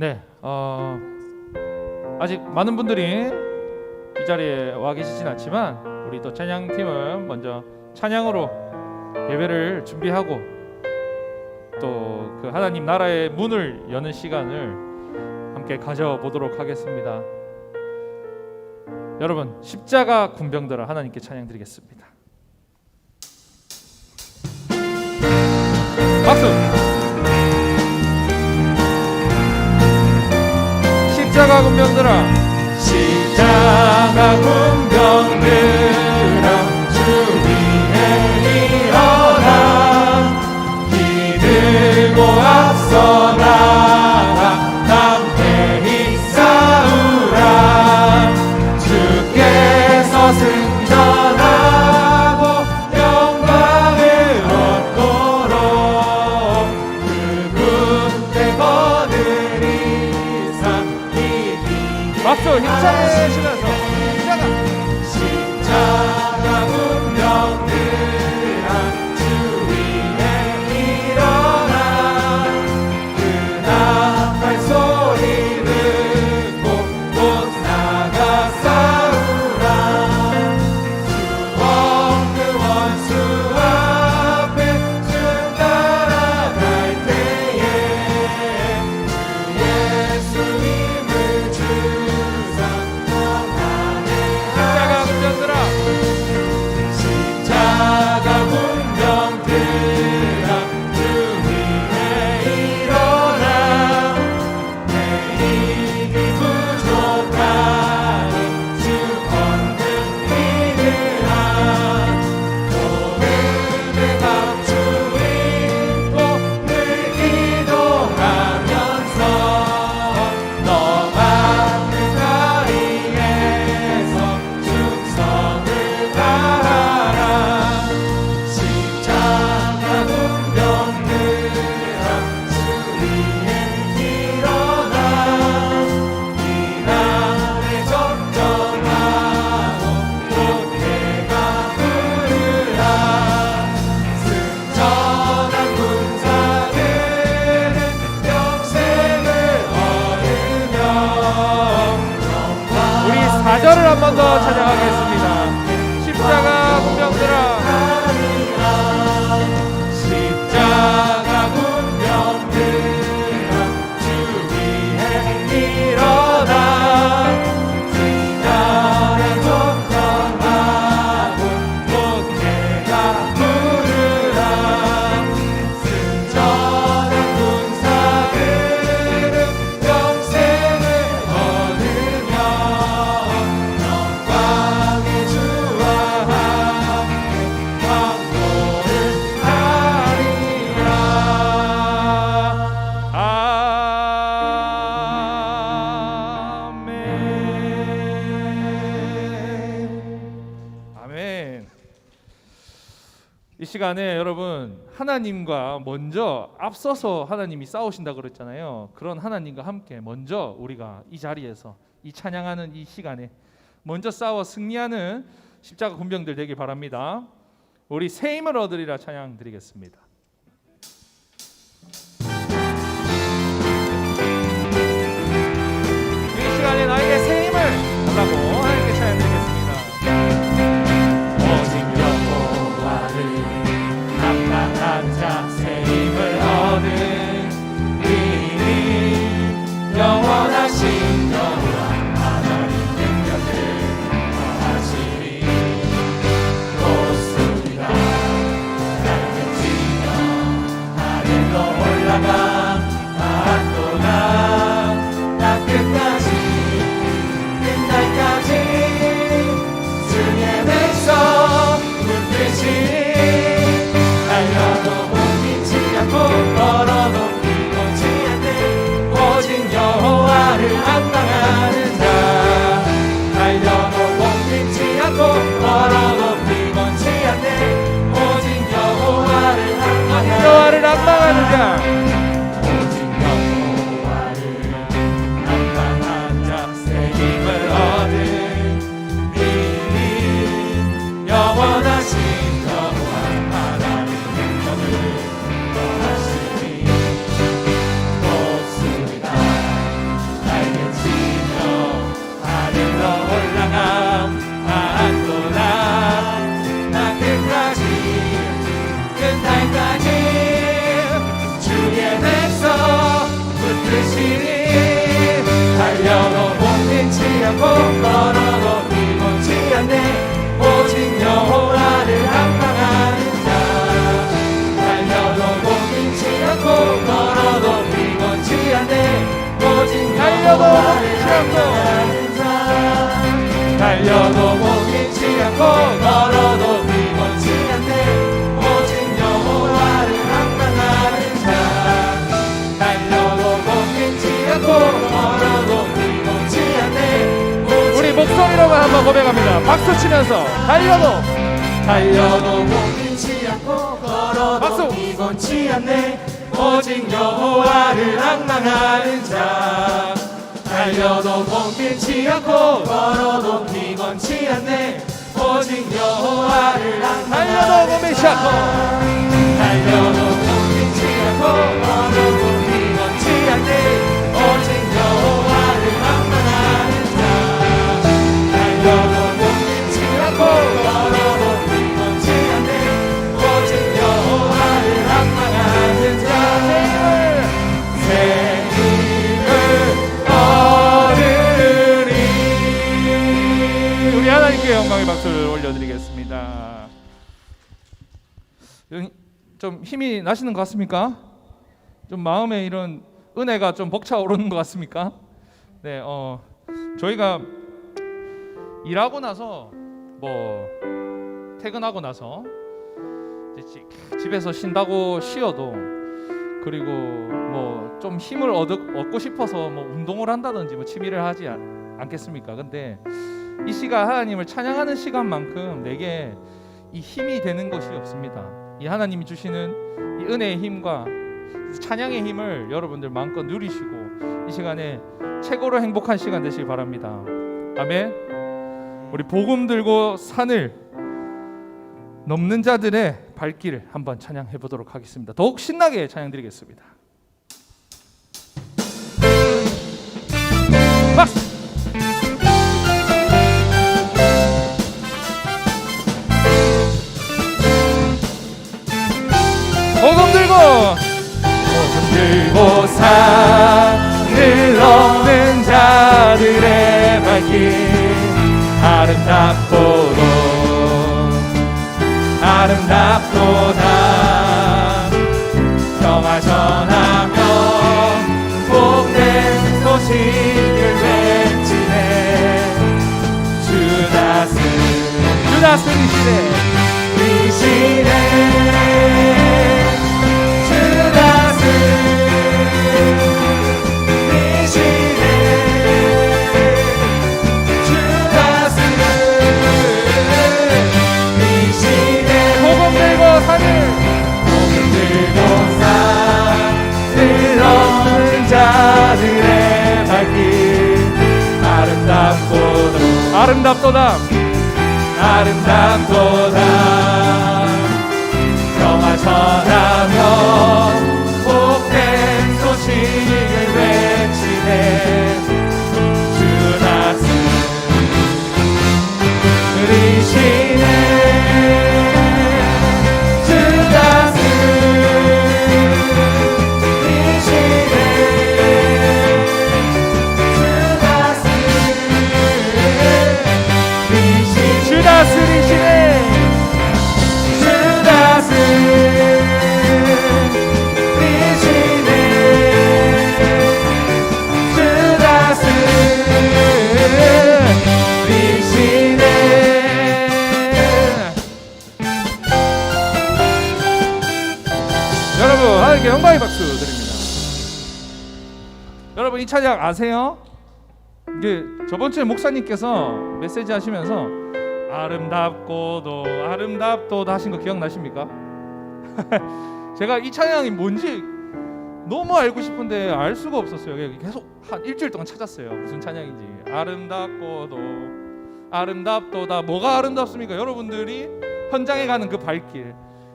네, 어, 아직 많은 분들이 이 자리에 와 계시진 않지만 우리 또 찬양 팀은 먼저 찬양으로 예배를 준비하고 또 그 하나님 나라의 문을 여는 시간을 함께 가져보도록 하겠습니다. 여러분 십자가 군병들아 하나님께 찬양드리겠습니다. 박수. 병들아. 십자가 군 먼저 앞서서 하나님이 싸우신다 그랬잖아요. 그런 하나님과 함께 먼저 우리가 이 자리에서 이 찬양하는 이 시간에 먼저 싸워 승리하는 십자가 군병들 되길 바랍니다. 우리 새 힘을 얻으리라 찬양 드리겠습니다. 고백합니다. 박수 치면서 달려도. 달려도 멈추지 않고 걸어도 박수! 피곤치 않네. 오직 여호와를 악망하는 자. 달려도 멈추지 않고 걸어도 피곤치 않네. 오직 여호와를 악망하는 달려도 고백시 않고. 달려도 멈추지 않고 걸어도 좀 힘이 나시는 것 같습니까? 좀 마음에 이런 은혜가 좀 벅차오르는 것 같습니까? 네, 어 저희가 일하고 나서 뭐 퇴근하고 나서 집에서 쉰다고 쉬어도 그리고 뭐 좀 힘을 얻, 얻고 싶어서 뭐 운동을 한다든지 뭐 취미를 하지 않, 않겠습니까? 근데 이 시간 하나님을 찬양하는 시간만큼 내게 이 힘이 되는 것이 없습니다. 이 하나님이 주시는 이 은혜의 힘과 찬양의 힘을 여러분들 마음껏 누리시고 이 시간에 최고로 행복한 시간 되시기 바랍니다. 아멘. 우리 복음 들고 산을 넘는 자들의 발길을 한번 찬양해 보도록 하겠습니다. 더욱 신나게 찬양 드리겠습니다. 산을 넘는 자들의 발길 아름답고도 아름답도다. 평화 전하며 복된 소식을 외치네. 주 다스 주 다스 리시네 이시네 아름답도다. 아름답도다 찬양 아세요? 이게 저번 주에 목사님께서 메시지 하시면서 아름답고도 아름답도다 하신 거 기억나십니까? 제가 이 찬양이 뭔지 너무 알고 싶은데 알 수가 없었어요. 계속 한 일주일 동안 찾았어요. 무슨 찬양인지 아름답고도 아름답도다 뭐가 아름답습니까? 여러분들이 현장에 가는 그 발길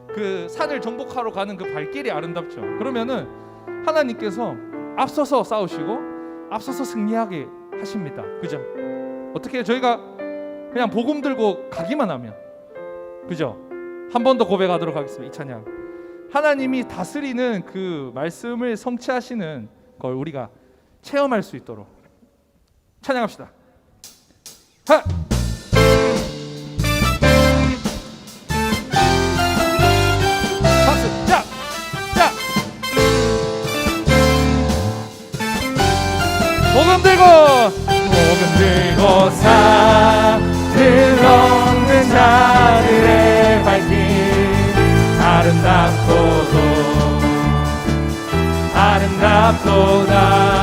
그 산을 정복하러 가는 그 발길이 아름답죠. 그러면은 하나님께서 앞서서 싸우시고 앞서서 승리하게 하십니다. 그죠? 어떻게 저희가 그냥 복음 들고 가기만 하면 그죠? 한 번 더 고백하도록 하겠습니다. 이 찬양. 하나님이 다스리는 그 말씀을 성취하시는 걸 우리가 체험할 수 있도록 찬양합시다. 하. 목음 들고 목음 들고 산들 없는 자들의 발길. 아름답도도 아름답도다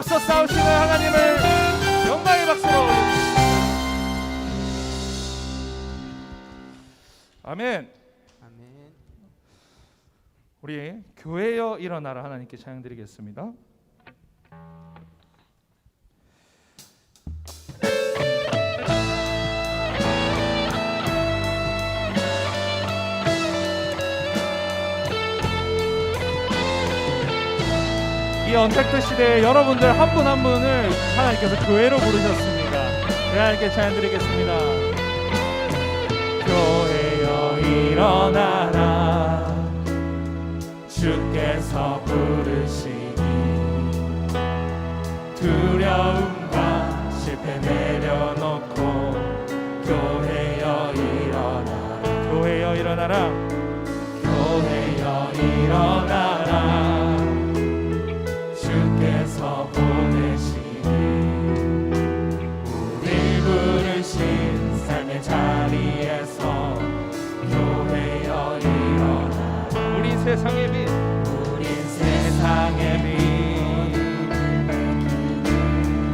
앞서 싸우시는 하나님을 영광의 박수로. 아멘. 아멘. 우리 교회여 일어나라 하나님께 찬양드리겠습니다. 이 언택트 시대에 여러분들 한분한 분을 하나님께서 교회로 부르셨습니다. 네, 하나님께 찬양드리겠습니다. 교회여 일어나라 주께서 부르시니 두려움과 실패 내려놓고 교회여 일어나라 교회여 일어나라 교회여 일어나라 세상의 빛 우리 세상의 빛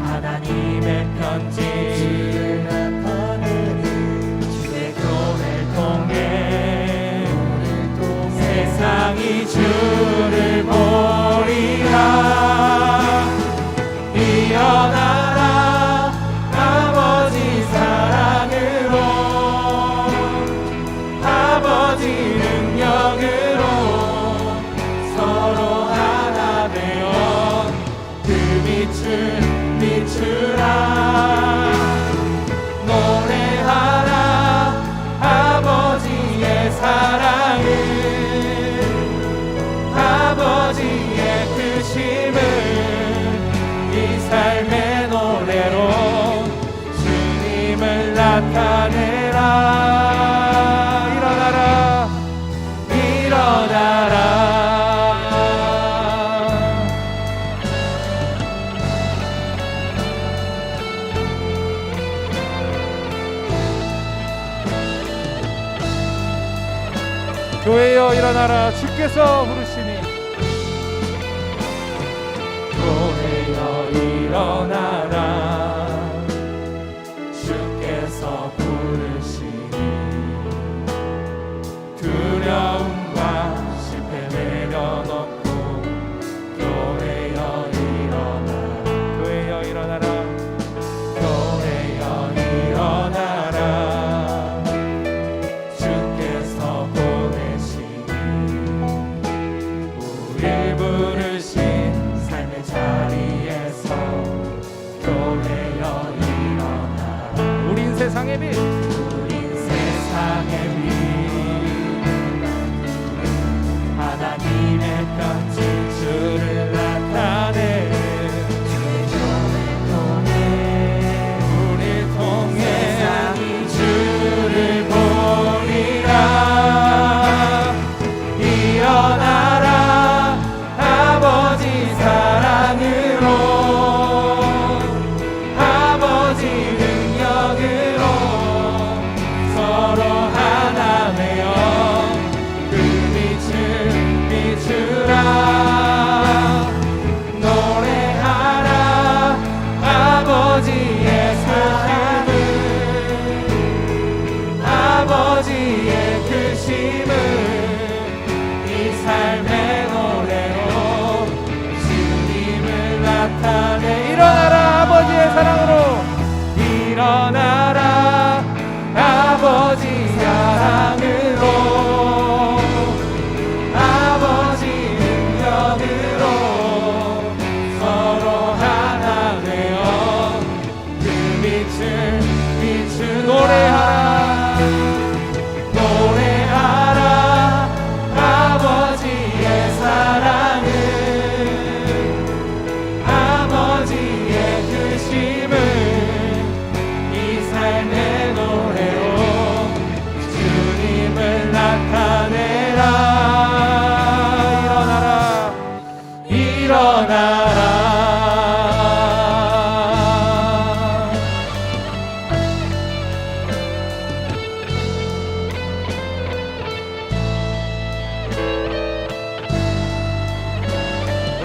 하나님의 편지. 주의 교회를 통해 세상이 주를 주께서 부르시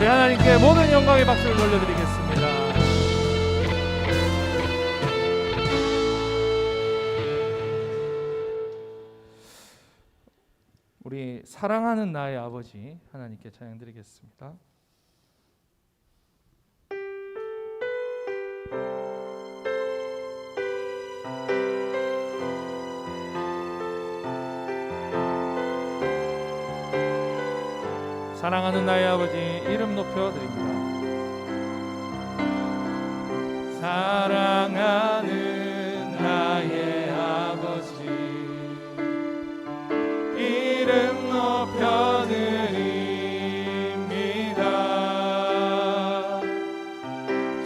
우리 하나님께 모든 영광의 박수를 돌려드리겠습니다. 우리 사랑하는 나의 아버지 하나님께 찬양드리겠습니다. 사랑하는 나의 아버지 이름 높여 드립니다. 사랑하는 나의 아버지 이름 높여 드립니다.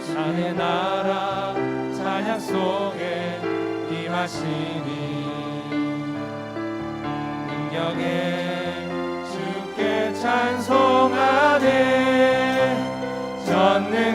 자네 나라 찬양 속에 임하시니 능력의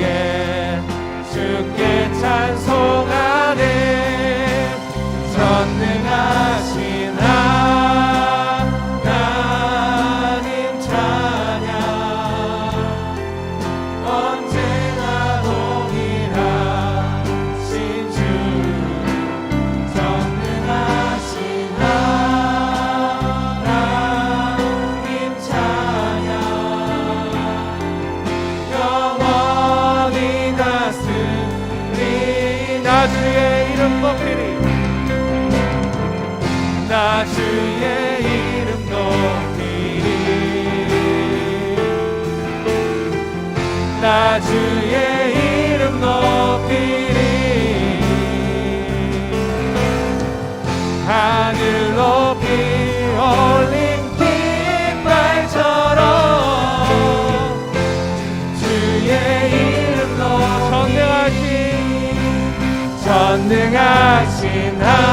주께 주께 찬송. 하신 하나님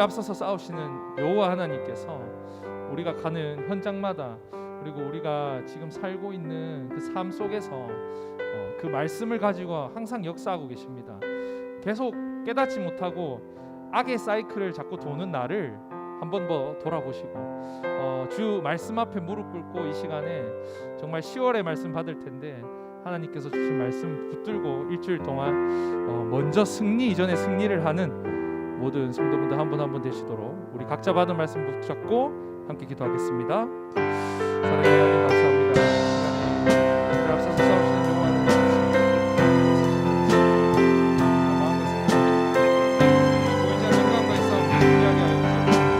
우리들 앞서서 싸우시는 여호와 하나님께서 우리가 가는 현장마다 그리고 우리가 지금 살고 있는 그 삶 속에서 어, 그 말씀을 가지고 항상 역사하고 계십니다. 계속 깨닫지 못하고 악의 사이클을 자꾸 도는 나를 한번 더 돌아보시고 어, 주 말씀 앞에 무릎 꿇고 이 시간에 정말 10월의 말씀 받을 텐데 하나님께서 주신 말씀 붙들고 일주일 동안 어, 먼저 승리 이전에 승리를 하는 모든 성도분들 한 분 한 분 되시도록 우리 각자 받은 말씀 붙잡고 함께 기도하겠습니다. 사랑하는